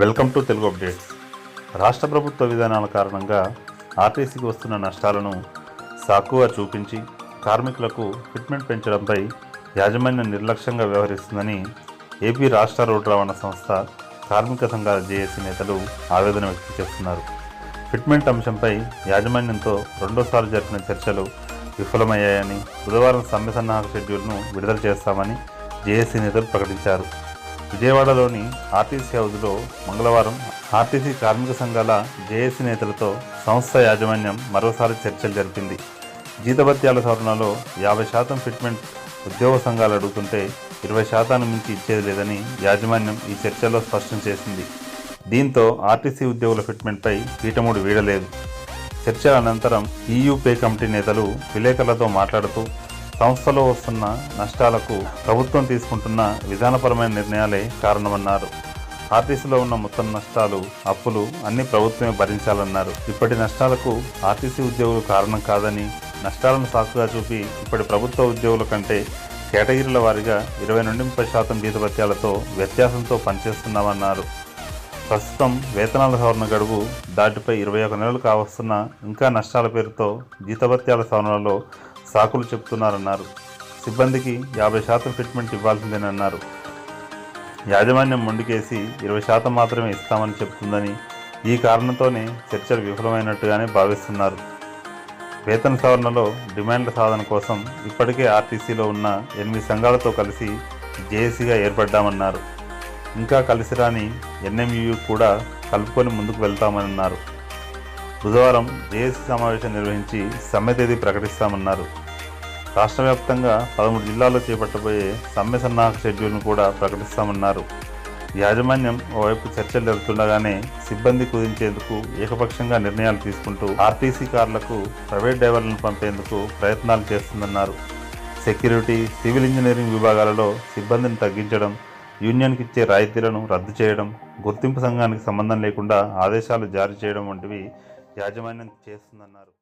Welcome to Telugu updates. రాష్ట్ర ప్రభుత్వ విధానాల కారణంగా ఆర్టీసీకి వస్తున్న నష్టాలను సాకుగా చూపించి కార్మికులకు ఫిట్మెంట్ పెంచడంపై యాజమాన్యం నిర్లక్ష్యంగా వ్యవహరిస్తుందని ఏపీ రాష్ట్ర రోడ్డు రవాణా సంస్థ కార్మిక సంఘాల జేఏసీ నేతలు ఆవేదన వ్యక్తం చేస్తున్నారు. ఫిట్మెంట్ అంశంపై యాజమాన్యంతో రెండోసారి జరిపిన చర్చలు విఫలమయ్యాయని బుధవారం సమ్మె సన్నాహక షెడ్యూల్ను విడుదల చేస్తామని జేఏసీ నేతలు ప్రకటించారు. విజయవాడలోని ఆర్టీసీ హౌజ్లో మంగళవారం ఆర్టీసీ కార్మిక సంఘాల జేఏసీ నేతలతో సంస్థ యాజమాన్యం మరోసారి చర్చలు జరిపింది. జీతభత్యాల సవరణలో యాభై శాతం ఫిట్మెంట్ ఉద్యోగ సంఘాలు అడుగుతుంటే ఇరవై శాతాన్ని మించి ఇచ్చేది లేదని యాజమాన్యం ఈ చర్చలో స్పష్టం చేసింది. దీంతో ఆర్టీసీ ఉద్యోగుల ఫిట్మెంట్పై పీఠముడు వీడలేదు. చర్చల అనంతరం ఈయూ పే కమిటీ నేతలు విలేకరులతో మాట్లాడుతూ సంస్థలో వస్తున్న నష్టాలకు ప్రభుత్వం తీసుకుంటున్న విధానపరమైన నిర్ణయాలే కారణమన్నారు. ఆర్టీసీలో ఉన్న మొత్తం నష్టాలు అప్పులు అన్ని ప్రభుత్వమే భరించాలన్నారు. ఇప్పటి నష్టాలకు ఆర్టీసీ ఉద్యోగులు కారణం కాదని నష్టాలను సాకుగా చూపి ఇప్పటి ప్రభుత్వ ఉద్యోగుల కంటే కేటగిరీల వారీగా ఇరవై నుండి ముప్పై శాతం జీతభత్యాలతో వ్యత్యాసంతో పనిచేస్తున్నామన్నారు. ప్రస్తుతం వేతనాల సవరణ గడువు దాటిపై ఇరవై ఒక నెలలు కావస్తున్న ఇంకా నష్టాల పేరుతో జీతభత్యాల సవరణలో సాకులు చెప్తున్నారన్నారు. సిబ్బందికి యాభై శాతం ఫిట్మెంట్ ఇవ్వాల్సిందేనన్నారు అన్నారు. యాజమాన్యం మొండికేసి ఇరవై శాతం మాత్రమే ఇస్తామని చెప్తుందని ఈ కారణంతోనే చర్చలు విఫలమైనట్టుగానే భావిస్తున్నారు. వేతన సవరణలో డిమాండ్ల సాధన కోసం ఇప్పటికే ఆర్టీసీలో ఉన్న ఎనిమిది సంఘాలతో కలిసి జేఏసీగా ఏర్పడ్డామన్నారు. ఇంకా కలిసి రాని ఎన్ఎంయూ కూడా కలుపుకొని ముందుకు వెళ్తామన్నారు. బుధవారం జేఏసీ సమావేశం నిర్వహించి సమ్మె తేదీ ప్రకటిస్తామన్నారు. రాష్ట్ర వ్యాప్తంగా పదమూడు జిల్లాల్లో చేపట్టబోయే సమ్మె సన్నాహక షెడ్యూల్ను కూడా ప్రకటిస్తామన్నారు. యాజమాన్యం ఓవైపు చర్చలు జరుగుతుండగానే సిబ్బంది కుదించేందుకు ఏకపక్షంగా నిర్ణయాలు తీసుకుంటూ ఆర్టీసీ కార్లకు ప్రైవేట్ డ్రైవర్లను పంపేందుకు ప్రయత్నాలు చేస్తుందన్నారు. సెక్యూరిటీ సివిల్ ఇంజనీరింగ్ విభాగాలలో సిబ్బందిని తగ్గించడం యూనియన్కి ఇచ్చే రాయితీలను రద్దు చేయడం గుర్తింపు సంఘానికి సంబంధం లేకుండా ఆదేశాలు జారీ చేయడం వంటివి యాజమాన్యం చేస్తుందన్నారు.